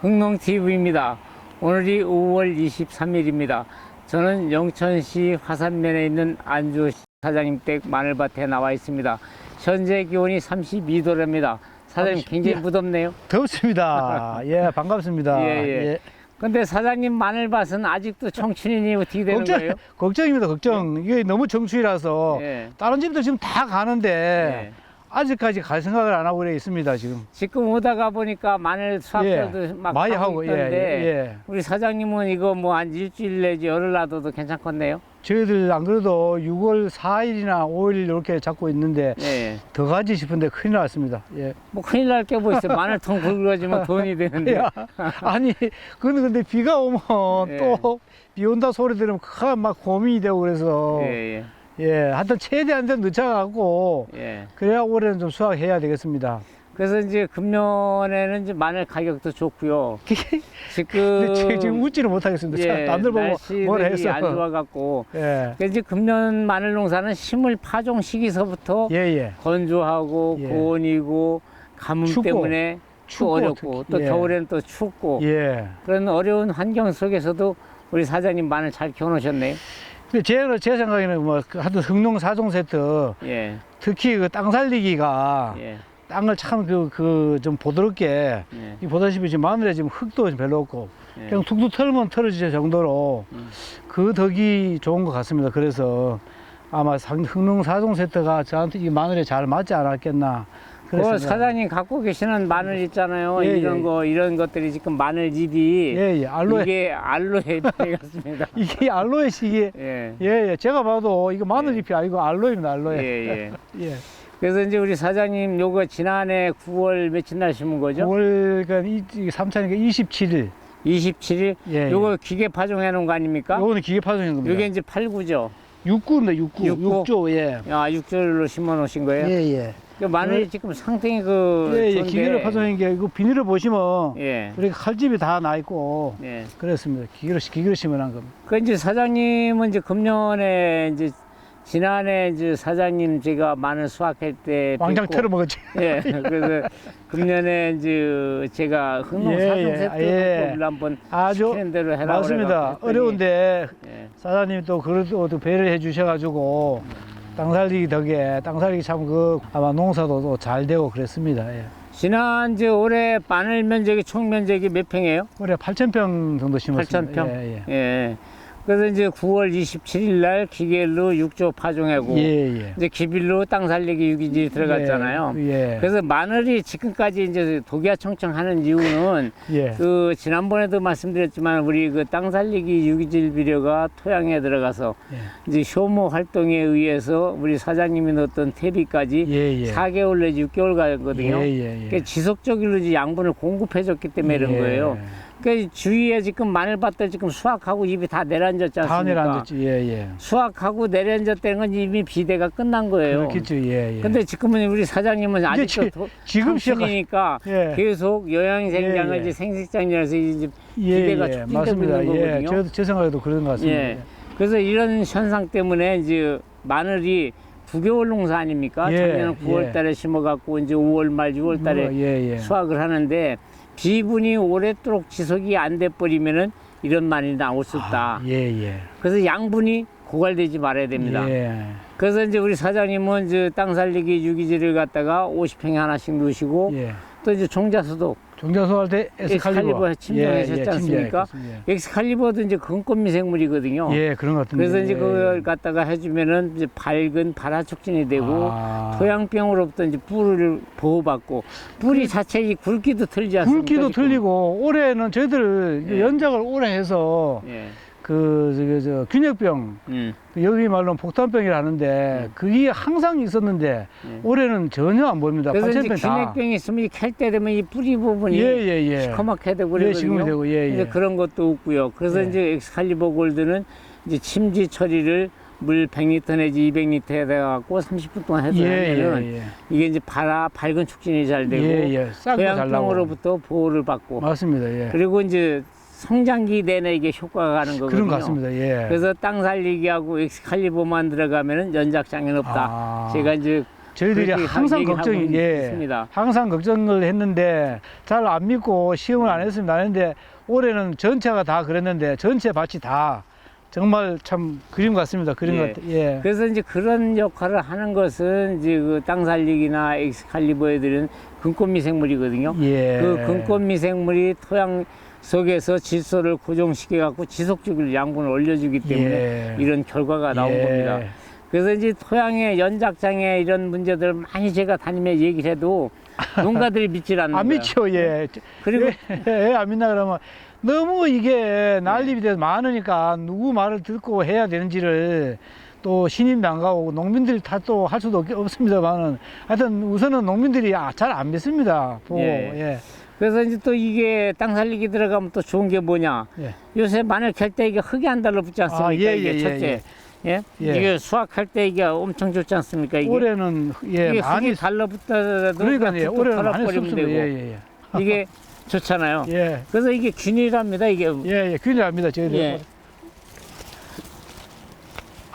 흥농TV입니다. 오늘이 5월 23일입니다. 저는 영천시 화산면에 있는 안주 사장님 댁 마늘밭에 나와 있습니다. 현재 기온이 32도랍니다. 사장님 굉장히 예. 무덥네요. 더웠습니다. 예, 반갑습니다. 예, 예. 근데 사장님 마늘밭은 아직도 청춘이니 어떻게 되는 걱정, 거예요? 걱정입니다, 걱정. 이게 너무 정수이라서 예. 다른 집도 지금 다 가는데 예. 아직까지 갈 생각을 안 하고 있습니다, 지금. 지금 오다가 보니까 마늘 수확들도 막 많이 하고 예, 있던데 예, 예. 우리 사장님은 이거 뭐 한 일주일 내지 열흘 놔둬도 괜찮겠네요. 저희들 안 그래도 6월 4일이나 5일 이렇게 잡고 있는데 예. 더 가지 싶은데 큰일 났습니다. 예. 뭐 큰일 날 게 뭐 있어요. 마늘통 굵어지면 돈이 되는데. 야, 아니, 근데, 근데 비가 오면 예. 또비 온다 소리 들으면 크- 막 고민이 되고 그래서 예, 예, 하여튼 최대한 좀 늦춰갖고 예, 예. 그래야 올해는 좀 수확해야 되겠습니다. 그래서 이제 금년에는 이제 마늘 가격도 좋고요. 근데 지금 지금 웃지를 못하겠습니다. 참, 예, 남들 보고 뭘 날씨들이 해서. 안 좋아갖고 예, 그래서 이제 금년 마늘 농사는 심을 파종 시기서부터 예, 예. 건조하고 예. 고온이고 가뭄 춥고, 때문에 또 춥고 어렵고 특히, 또 예. 겨울에는 또 춥고 예. 그런 어려운 환경 속에서도 우리 사장님 마늘 잘 키워놓으셨네요. 근데 제, 제 생각에는 뭐, 그 하여튼 흥농 사종 세트, 예, 특히 그 땅 살리기가 예, 땅을 참 그, 그, 좀 보드럽게, 예, 이 보다시피 지금 마늘에 지금 흙도 별로 없고, 예. 그냥 툭툭 털면 털어질 정도로 음. 그 덕이 좋은 것 같습니다. 그래서 아마 상- 흥농 사종 세트가 저한테 이 마늘에 잘 맞지 않았겠나. 그 사장님 갖고 계시는 마늘 있잖아요. 예, 이런 예. 거 이런 것들이 지금 마늘 잎이 예, 예, 알로에. 이게 알로에 잎이 같습니다. 이게 알로에 시기 예. 예, 예. 제가 봐도 이거 마늘 잎이 아니고 알로에입니다, 예, 알로에. 예. 예. 그래서 이제 우리 사장님 요거 지난해 9월 며칠 날 심은 거죠? 9월, 그, 이, 이 3차니까 27일. 27일. 예. 요거 기계 파종해 놓은 거 아닙니까? 요거는 기계 파송인 겁니다. 요게 이제 8구죠. 6구인데, 6구. 육구? 6조, 예. 아, 6절로 심어 놓으신 거예요? 예, 예. 그 마늘이 지금 상당히 그 예, 예. 기계로 파송인 게, 이거 비닐을 보시면, 예. 이렇게 칼집이 다 나 있고, 예. 그렇습니다. 기계로, 기계로 심어놓은 겁니다. 그 이제 사장님은 이제 금년에 이제 지난해 이제 사장님 제가 마늘 수확할 때 왕장 털어 먹었지. 예, 그래서 금년에 이제 제가 흥농 예, 사종 예, 세트 예. 를 한번 아주 시키는 대로 해라 맞습니다. 어려운데, 예, 사장님이 또 그래도 또 배려를 해 주셔가지고, 땅 살리기 덕에, 땅 살리기 참 그, 아마 농사도 또잘 되고 그랬습니다. 예. 지난 이제 올해 마늘 면적이 총 면적이 몇 평이에요? 올해 8,000평 정도 심었습니다. 8,000평? 예, 예. 예. 그래서 이제 9월 27일 날 기계로 육조 파종하고 예, 예. 이제 기빌로 땅 살리기 유기질이 들어갔잖아요. 예. 예. 그래서 마늘이 지금까지 이제 독야 청청하는 이유는 예. 그 지난번에도 말씀드렸지만 우리 그 땅 살리기 유기질 비료가 토양에 들어가서 예. 이제 효모 활동에 의해서 우리 사장님이 넣었던 퇴비까지 예, 예. 4개월 내지 6개월 가거든요. 예, 예, 예. 그러니까 지속적으로 이제 양분을 공급해줬기 때문에 이런 예. 거예요. 그러니까 주위에 지금 마늘밭들 지금 수확하고 잎이 다 내려앉았지 않습니까? 다 내려앉았지. 예, 예. 수확하고 내려앉았다는 건 이미 비대가 끝난 거예요. 그렇겠죠. 예, 예. 근데 지금은 우리 사장님은 아직도 지- 도- 지금 시작. 청춘이니까 예. 계속 요양생장을 예, 예. 이제 생식장이라서 이제 예, 기대가 예. 촉진되고 맞습니다. 있는 예. 거거든요. 저, 제 생각에도 그런 것 같습니다. 예. 그래서 이런 현상 때문에 이제 마늘이 9개월 농사 아닙니까? 예, 작년 예. 9월 달에 심어 갖고 이제 5월 말 6월 달에 뭐, 예, 예. 수확을 하는데 비분이 오랫도록 지속이 안 돼 버리면은 이런 마늘이 나올 수 없다. 아, 예, 예. 그래서 양분이 고갈되지 말아야 됩니다. 예. 그래서 이제 우리 사장님은 이제 땅 살리기 유기질을 갖다가 50평에 하나씩 넣으시고 예. 또 이제 종자수도 종자소 할때 에스칼리버. 에스칼리버 침정하셨지 예, 예, 않습니까? 엑스칼리버도 이제 근권 미생물이거든요. 예, 그런 것 같은데. 그래서 이제 예, 그걸 예. 갖다가 해주면은 이제 밝은 발화 촉진이 되고 아. 토양병으로부터 이제 뿔을 보호받고 뿔이 자체 이 굵기도 틀지 않습니까? 굵기도? 틀리고 올해는 저희들 예. 연작을 오래 해서 예. 그 저기 저 균역병 음. 여기 말로는 폭탄병이라 하는데 음. 그게 항상 있었는데 예. 올해는 전혀 안 보입니다. 그래서 이제 8,000평 다. 균핵병이 있으면 이 캘 때 되면 이 뿌리 부분이 예예 예. 시커멓게 되고 예, 그러거든요. 되고 예 이제 예. 그런 것도 없고요. 그래서 예. 이제 엑스칼리버 골드는 이제 침지 처리를 물 100리터 내지 200리터에 갖고 30분 동안 해서 하면은 예예 예. 이게 이제 발화 밝은 촉진이 잘 되고 예, 예. 싹도 잘 나고. 토양병으로부터 보호를 받고 맞습니다. 예. 그리고 이제 성장기 내내 이게 효과가 가는 거거든요. 그런 것 같습니다. 예. 그래서 땅 살리기하고 엑스칼리버만 들어가면은 연작 장애는 없다. 아. 제가 이제 저희들이 항상 걱정이 예 있습니다. 항상 걱정을 했는데 잘 안 믿고 시험을 안 했습니다. 했는데 올해는 전체가 다 그랬는데 전체 밭이 다 정말 참 그림 같습니다. 그림 예. 같 예. 그래서 이제 그런 역할을 하는 것은 이제 그 땅 살리기나 엑스칼리버에 들은 근권 미생물이거든요. 예. 그 근권 미생물이 토양 속에서 질소를 고정시켜 갖고 지속적으로 양분을 올려주기 때문에 예. 이런 결과가 나온 예. 겁니다. 그래서 이제 토양의 연작장애 이런 문제들 많이 제가 다니며 얘기를 해도 농가들이 믿질 않는 안 거예요. 믿죠, 예. 그리고 예, 안 믿나 그러면 너무 이게 난립이 돼서 많으니까 누구 말을 듣고 해야 되는지를 또 신임도 안 가고 농민들이 다또할 수도 없- 없습니다만은 하여튼 우선은 농민들이 아, 잘안 믿습니다. 보고 예. 예. 그래서 이제 또 이게 땅 살리기 들어가면 또 좋은 게 뭐냐? 예. 요새 마늘 캘때 이게 흙이 안 달라붙지 않습니까? 아, 예, 이게 예, 예, 첫째. 예. 이게 수확할 때 이게 엄청 좋지 않습니까? 이게, 올해는 예 이게 많이 흙이 달라붙더라도 그러니까 예, 올해는 많이 습습니다. 되고 예, 예, 예. 이게 좋잖아요. 예. 그래서 이게 균일합니다. 이게 예, 예, 균일합니다. 저희들. 예.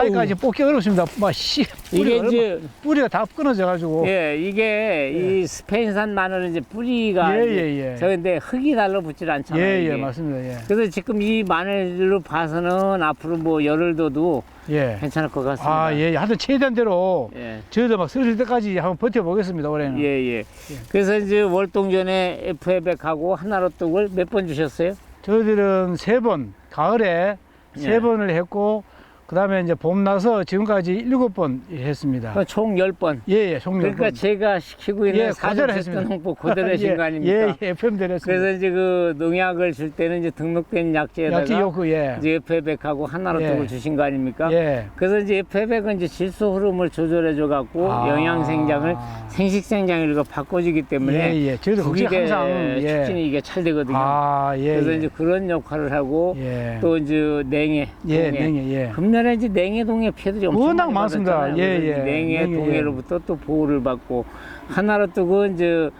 아직까지 뽑기 어렵습니다. 막 씨. 이게 뿌리가, 이제 뿌리가 다 끊어져 가지고. 예 이게 이 스페인산 마늘은 이제 뿌리가 예, 이제 예, 예. 저 근데 흙이 달라붙질 않잖아요. 예, 이게. 예, 맞습니다. 예. 그래서 지금 이 마늘로 봐서는 앞으로 뭐 열을 둬도 예. 괜찮을 것 같습니다. 아, 예. 하여튼 최대한 대로 예. 저희도 막 쓰러질 때까지 한번 버텨 보겠습니다, 올해는. 예, 예. 그래서 이제 월동전에 FA백하고 하나로 떡을 몇 번 주셨어요? 저희들은 세 번, 가을에 세 예. 번을 했고, 그 다음에 이제 봄 나서 지금까지 일곱 번 했습니다. 그총 10번. 예, 예, 총열 그러니까 번. 제가 시키고 있는 예, 사전 했습니다. 농법 그대로 하신 예, 거 아닙니까? 예, 예, FM대로 했습니다. 그래서 이제 그 농약을 줄 때는 이제 등록된 약재에다가 약지 요구, 예. 이제 FA백하고 하나로 예. 떡을 주신 거 아닙니까? 예. 그래서 이제 FA백은 이제 질소 흐름을 조절해 줘 갖고 아. 영양 생장을 생식 생장으로 바꿔주기 때문에 예, 예. 저희도 거기 국일에 항상, 예. 촉진이 이게 잘 되거든요. 아, 예. 그래서 예. 이제 그런 역할을 하고 예. 또 이제 냉해, 예. 냉해, 예. 금년 에 이제 냉해동해 피해들이 엄청 워낙 많습니다. 예, 예. 이제 냉해, 냉해, 동해로부터 또 보호를 받고 하나로 뜨고 이제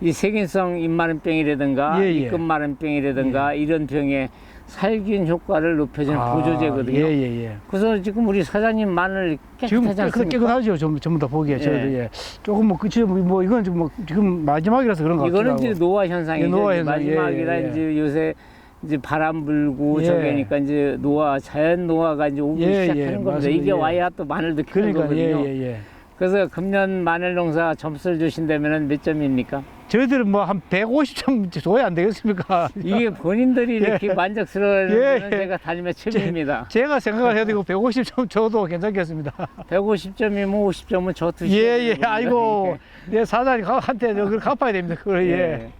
이 세균성 입마른병이라든가 예, 예. 입금마른병이라든가 이런 병의 살균 효과를 높여주는 아, 보조제거든요. 예, 예, 예. 그래서 지금 우리 사장님 마늘 깨끗하지 깨끗, 않습니까? 깨끗하죠. 전부, 전부 다 보기에. 예. 저희도, 예. 조금 뭐, 그치, 뭐, 뭐 이건 지금, 뭐, 지금 마지막이라서 그런 것 같기도 이거는. 이제 노화 현상이죠. 예, 노화 현상. 마지막이라 예, 예. 이제 요새 이제 바람 불고 예. 저기니까 이제 노화 자연 노화가 이제 오기 예, 시작하는 예, 겁니다. 맞습니다. 이게 예. 와야 또 마늘도 키우는 그러니까, 예, 거거든요. 예, 예. 그래서 금년 마늘 농사 점수를 주신다면 몇 점입니까? 저희들은 뭐 한 150점 줘야 안 되겠습니까? 이게 본인들이 이렇게 만족스러워하는 예, 건 예. 제가 다니며 처음입니다. 제 가 생각을 해도 이거 150점 줘도 괜찮겠습니다. 150점이면 50점은 저 예, 드시면 예. 아이고, 내 사장님한테 그걸 갚아야 됩니다. 그걸, 예.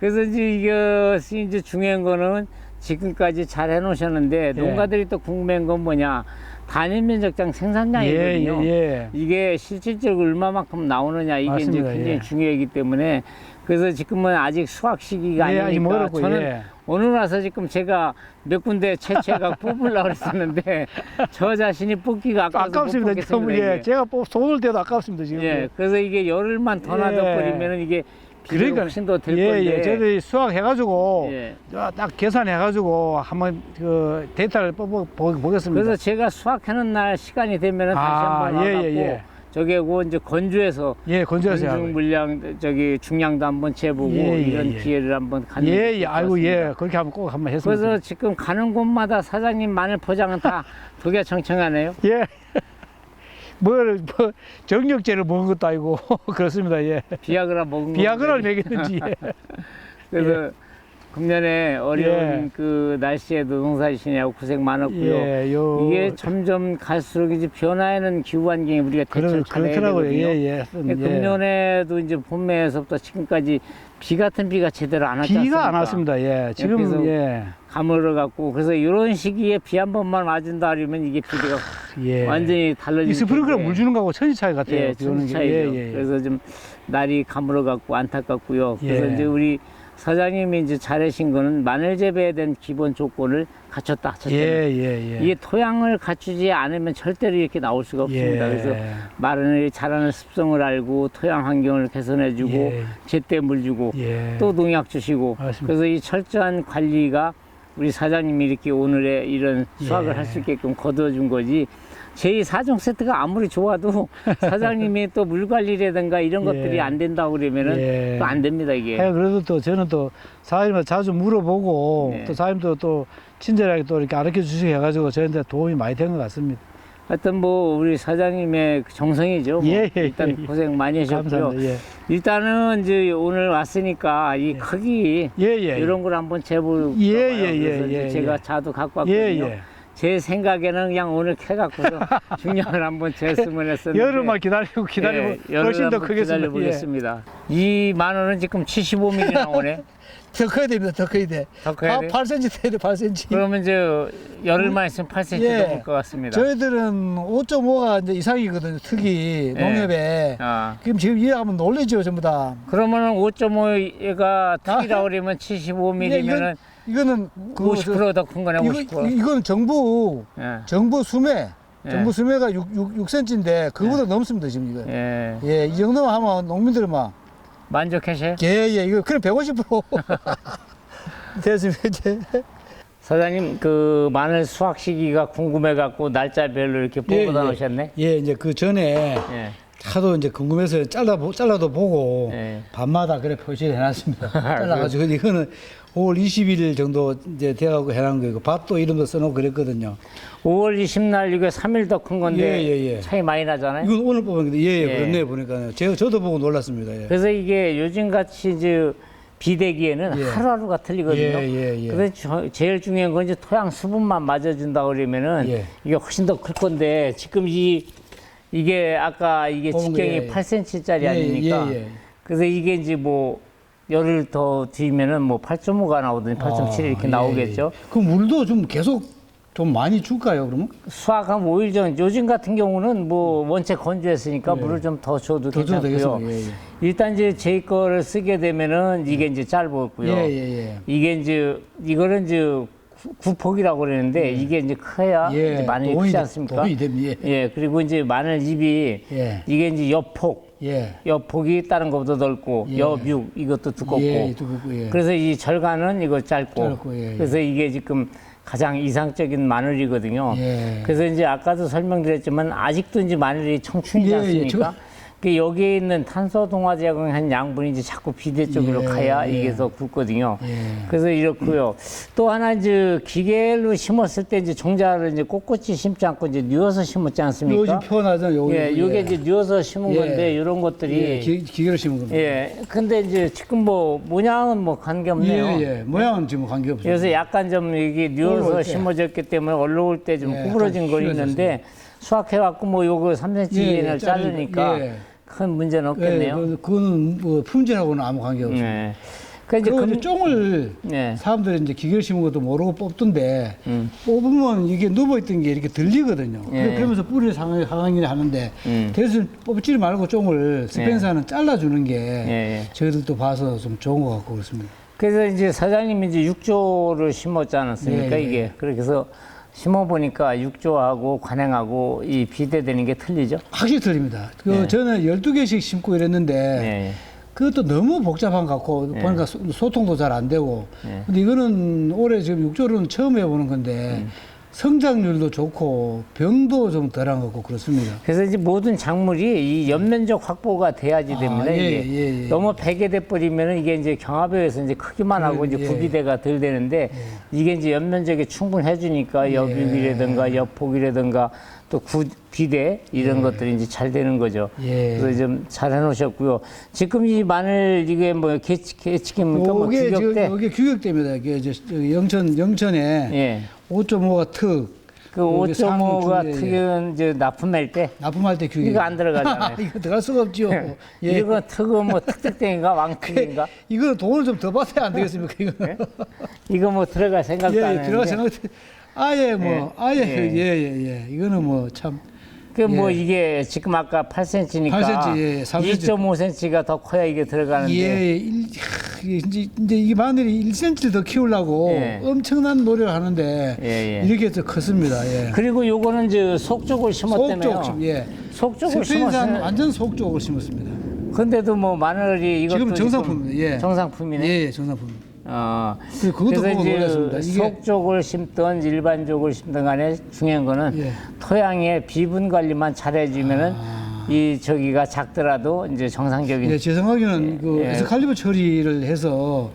그래서 이제 이것이 이제 중요한 거는 지금까지 잘 해놓으셨는데 예. 농가들이 또 궁금한 건 뭐냐 단위 면적장 예, 생산량이거든요. 예, 예. 이게 실질적으로 얼마만큼 나오느냐 이게 맞습니다. 이제 굉장히 예. 중요하기 때문에 그래서 지금은 아직 수확 시기가 예, 아니니까 멀었고, 저는 예. 오늘 와서 지금 제가 몇 군데 채채가 뽑으려고 그랬었는데 저 자신이 뽑기가 아깝습니다. 못 지금. 예. 이게. 제가 뽑, 손을 떼도 아깝습니다. 지금. 예, 그래서 이게 열흘만 더 예. 놔둬 버리면 이게 비가 그러니까, 훨씬 더될 예, 건데 예. 저희들이 수확해가지고, 예. 아, 딱 계산해가지고 한번 그 데이터를 뽑아보겠습니다. 그래서 제가 수확하는 날 시간이 되면 다시 아, 한번 예, 와갖고 예, 예. 저기하고 이제 건조해서 예, 건조해서 건중. 물량 저기 중량도 한번 재보고 예, 예, 이런 예. 기회를 한번 갖는 게 예, 좋을 예, 것 아이고, 예, 같습니다. 그렇게 한번 꼭 한번 했습니다. 그래서 지금 가는 곳마다 사장님 마늘 포장은 다 독야 청청하네요. 예. 뭘, 뭐, 정력제를 먹은 것도 아니고, 그렇습니다, 예. 비아그라 먹은 비아그라를 건데. 먹였는지, 예. 그래서 금년에 어려운 예. 그 날씨에도 농사지시냐고 고생 많았고요. 예, 요. 이게 점점 갈수록 이제 변화에는 기후 환경에 우리가 그러, 대처를 잘해야 그렇더라고요, 되거든요. 예, 예. 근데 예. 금년에도 이제 봄에서부터 지금까지 비 같은 비가 제대로 안 왔지 비가 안 않습니까? 왔습니다, 예. 지금, 예. 가물어 갖고 그래서 이런 시기에 비 한 번만 맞은다 그러면 이게 비가 예. 완전히 달라지는 이 스프링클러 텐데. 물 주는 거하고 천지 차이 같아요. 예, 천지 게. 차이죠. 예, 예, 예. 그래서 좀 날이 가물어 갖고 안타깝고요. 그래서 예. 이제 우리 사장님이 이제 잘하신 거는 마늘 재배에 대한 기본 조건을 갖췄다. 예, 예, 예. 이게 토양을 갖추지 않으면 절대로 이렇게 나올 수가 없습니다. 예. 그래서 마늘이 자라는 습성을 알고 토양 환경을 개선해주고 예. 제때 물 주고 예. 또 농약 주시고 맞습니다. 그래서 이 철저한 관리가 우리 사장님이 이렇게 오늘의 이런 수확을 예. 할수 있게끔 거둬준 거지. 제 사종 세트가 아무리 좋아도 사장님이 또 물 관리라든가 이런 예. 것들이 안 된다고 그러면은 예. 또안 됩니다 이게. 예, 그래도 또 저는 또 사장님한테 자주 물어보고 네. 또 사장님도 또 친절하게 또 이렇게 가르쳐 주시고 해가지고 저한테 도움이 많이 된 것 같습니다. 하여튼 뭐 우리 사장님의 그 정성이죠. 뭐 예, 예, 일단 예. 고생 많이 하셨고요. 감사합니다. 예. 일단은 이제 오늘 왔으니까 이 크기 예, 예. 이런 걸 한번 재볼 예. 예, 예, 그래서 이제 예, 제가 예. 자도 갖고 예, 왔거든요. 예. 제 생각에는 그냥 오늘 캐갖고서 중량을 한번 쟀으면 했었는데 여름만 기다리고 기다리고 예, 열흘 훨씬 더 한번 크겠습니다. 예. 기다려보겠습니다. 이 만원은 지금 75mm 나오네. 더 커야 됩니다. 더 커야 돼. 더 커야 돼? 8cm 돼야 돼. 8cm. 그러면 이제 열흘만 있으면 8cm 예. 넘을 것 같습니다. 저희들은 5.5가 이제 이상이거든요. 특이 예. 농협에. 아, 그럼 지금 이해하면 놀래죠, 전부 다. 그러면은 5.5가 특이라 아. 그러면 예, 75mm면은 이거는 그 50%더 큰 거네, 이거, 50%. 이건 정부 예. 정부 수매 예. 정부 수매가 6, 6, 6cm인데 그거보다 넘습니다 지금 이거. 예. 예, 이 정도만 하면 농민들은 막 만족하셔요? 예, 예, 이거 그래 150% 됐습니다 이제. 사장님, 그 마늘 수확 시기가 궁금해 갖고 날짜별로 이렇게 예, 뽑아다 예. 놓으셨네? 예, 이제 그 전에 예. 하도 이제 궁금해서 잘라 보- 잘라도 보고 예. 밤마다 그래 표시를 해놨습니다. 잘라가지고 이거는 5월 20일 정도 이제 돼가고 해놓은 거고 밭도 이름도 써놓고 그랬거든요. 5월 20날 이게 3일 더 큰 건데 예, 예, 예. 차이 많이 나잖아요. 이건 오늘 뽑은 건데 예, 예, 예. 그렇네 보니까 제가 저도 보고 놀랐습니다. 예. 그래서 이게 요즘 같이 이제 비대기에는 예. 하루하루가 틀리거든요. 예, 예, 예. 그래서 저- 제일 중요한 건 이제 토양 수분만 맞아준다 그러면은 예. 이게 훨씬 더 클 건데 지금 이 이게 아까 이게 직경이 예, 예. 8cm짜리 예, 아니니까 예, 예. 그래서 이게 이제 뭐 열흘 더 뒤면은 뭐 8.5가 나오더니 8.7 이렇게 아, 예, 나오겠죠. 예. 그럼 물도 좀 계속 좀 많이 줄까요, 그러면? 수확 한 5일 전 요즘 같은 경우는 뭐 원체 건조했으니까 예. 물을 좀 더 줘도 더 줘도 괜찮고요. 되겠습니다. 일단 이제 제 거를 쓰게 되면은 이게 이제 짧았고요. 예, 예, 예. 이게 이제 이거는 이제 구- 구폭이라고 그러는데 이게 이제 커야 예, 이제 마늘이 크지 돼- 않습니까? 도움이 됩니다. 예, 그리고 이제 마늘 잎이 예. 이게 이제 옆폭, 예. 옆폭이 다른 것보다 넓고 예. 옆육 이것도 두껍고 예, 두껍고, 예. 그래서 이 절간은 이거 짧고, 짧고, 예, 예. 그래서 이게 지금 가장 이상적인 마늘이거든요. 예. 그래서 이제 아까도 설명드렸지만 아직도 이제 마늘이 청춘이지 예, 예, 않습니까? 저- 그 여기에 있는 탄소 동화제공한 양분이 이제 자꾸 비대 쪽으로 예, 가야 예. 이게 더 굵거든요. 예. 그래서 이렇고요. 또 하나 이제 기계로 심었을 때 이제 종자를 이제 꼿꼿이 심지 않고 이제 누워서 심었지 않습니까? 요즘 표현하잖아요. 요- 예, 요게 이제 누워서 심은 예. 건데 이런 것들이 예, 예, 기, 기계로 심은 겁니다. 근데 이제 지금 뭐 모양은 뭐 관계 없네요. 예, 예. 모양은 지금 관계 없어요. 그래서 약간 좀 이게 누워서. 심어졌기 때문에 올라올 때좀 예, 구부러진 거. 있는데 수확해갖고 뭐 요거 3cm 예, 예, 이내를 자르니까. 예. 큰 문제는 예, 없겠네요. 그, 그거는 뭐 품질하고는 아무 관계 없어요. 예. 그 이제 그리고 금, 이제 쫑을 예. 사람들이 이제 기계를 심은 것도 모르고 뽑던데 음. 뽑으면 이게 누워있던 게 이렇게 들리거든요. 예. 그러면서 뿌리를 상하게 상하게 하는데 음. 대신 뽑지 말고 쫑을 스펜서는 잘라주는 게 예, 예. 저희들도 봐서 좀 좋은 것 같고 그렇습니다. 그래서 이제 사장님이 이제 육조를 심었지 않았습니까, 예, 예. 이게. 그렇게 해서 심어보니까 육조하고 관행하고 이 비대되는 게 틀리죠? 확실히 틀립니다. 그 예. 저는 12개씩 심고 이랬는데 예. 그것도 너무 복잡한 것 같고 예. 보니까 소- 소통도 잘 안 되고 예. 근데 이거는 올해 지금 육조는 처음 해보는 건데 음. 성장률도 좋고 병도 좀 덜한 것 같고 그렇습니다. 그래서 이제 모든 작물이 이 연면적 확보가 돼야지 됩니다. 아, 예, 이게 예, 예. 너무 베게 돼 버리면은 이게 이제 경합에서 이제 크기만 하고 이제 예. 구비대가 덜 되는데 이게 이제 연면적이 충분해 예. 주니까 옆육이라든가 옆폭이라든가 또 구, 비대 이런 것들이 이제 잘 되는 거죠. 예. 그래서 좀 잘 해놓으셨고요. 지금 이 마늘 이게 뭐 개치, 개치기입니까? 뭐 규격대? 이게 규격대입니다. 이게 영천 영천에 예. 5.5가 특그 여기 5.5가 상주, 예, 예. 특은 이제 납품할 때 납품할 때 규격. 이거 안 들어가잖아요. 이거 들어갈 수가 없죠. 예. 이거 특은 뭐 특특땡인가 왕특인가? 이거는 돈을 좀 더 받아야 안 되겠습니까? 이거. 이거 뭐 들어갈 생각도 예, 안 예. 들어갈 생각. 아예 뭐 예. 아예 예. 예 예 예, 이거는 뭐 참. 그뭐 예. 이게 지금 아까 8cm니까 8cm, 예, 3cm. 2.5cm가 더 커야 이게 들어가는데 예, 일, 하, 이게 이제 이제 이 마늘이 1cm 더 키우려고 예. 엄청난 노력을 하는데 예, 예. 이렇게 해서 컸습니다. 예. 그리고 요거는 이제 속쪽을 심었다며요. 속쪽 심- 예. 속쪽을 스페인산 심었어요. 완전 속쪽을 심었습니다. 근데도 뭐 마늘이 이것도 지금 정상품입니다. 예. 정상품이네. 예, 예, 정상품. 어, 그- 그것도 그래서 보고 이제 놀랐습니다. 이게- 속쪽을 심든 일반적으을 심든 간에 중요한 거는 예. 토양의 비분 관리만 잘해주면은 아. 이 저기가 작더라도 이제 정상적인 예, 제 생각에는 그 예. 에스칼리버 처리를 해서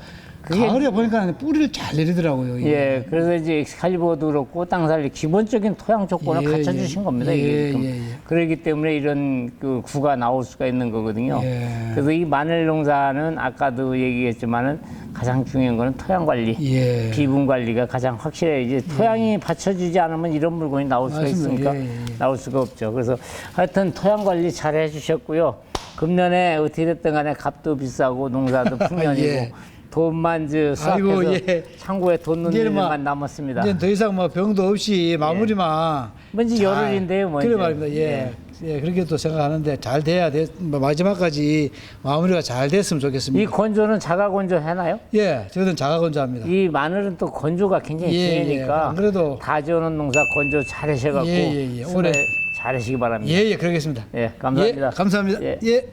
그게- 가을에 보니까 뿌리를 잘 내리더라고요. 이게. 예, 그래서 이제 엑스칼리버도 그렇고 땅살리 기본적인 토양 조건을 예, 갖춰주신 예. 겁니다. 예, 이게 지금. 예, 예. 그러기 때문에 이런 그 구가 나올 수가 있는 거거든요. 예. 그래서 이 마늘 농사는 아까도 얘기했지만은 가장 중요한 거는 토양 관리. 예. 비분 관리가 가장 확실해. 이제 토양이 받쳐주지 않으면 이런 물건이 나올 수가 맞습니다. 있으니까 예, 예, 예. 나올 수가 없죠. 그래서 하여튼 토양 관리 잘 해주셨고요. 금년에 어떻게 됐든 간에 값도 비싸고 농사도 풍년이고 예. 돈만 저 수확해서 예. 창고에 돈 넣는 이제는 일만 막- 남았습니다. 이제 더 이상 뭐 병도 없이 마무리만 뭔지 잘- 열흘인데요, 뭐 그래 이제. 말입니다. 예. 예, 그렇게 또 생각하는데 잘 돼야 돼. 뭐 마지막까지 마무리가 잘 됐으면 이 좋겠습니다. 건조는 자가 건조 해나요? 예, 저는 자가건조합니다. 이 마늘은 또 건조가 굉장히 예, 중요하니까 예. 안 그래도- 다 지어놓은 농사 건조 잘 하셔갖고 예, 예, 예. 수고 올해- 잘 하시기 바랍니다. 예, 예, 그러겠습니다. 예, 감사합니다. 예, 감사합니다. 예. 예.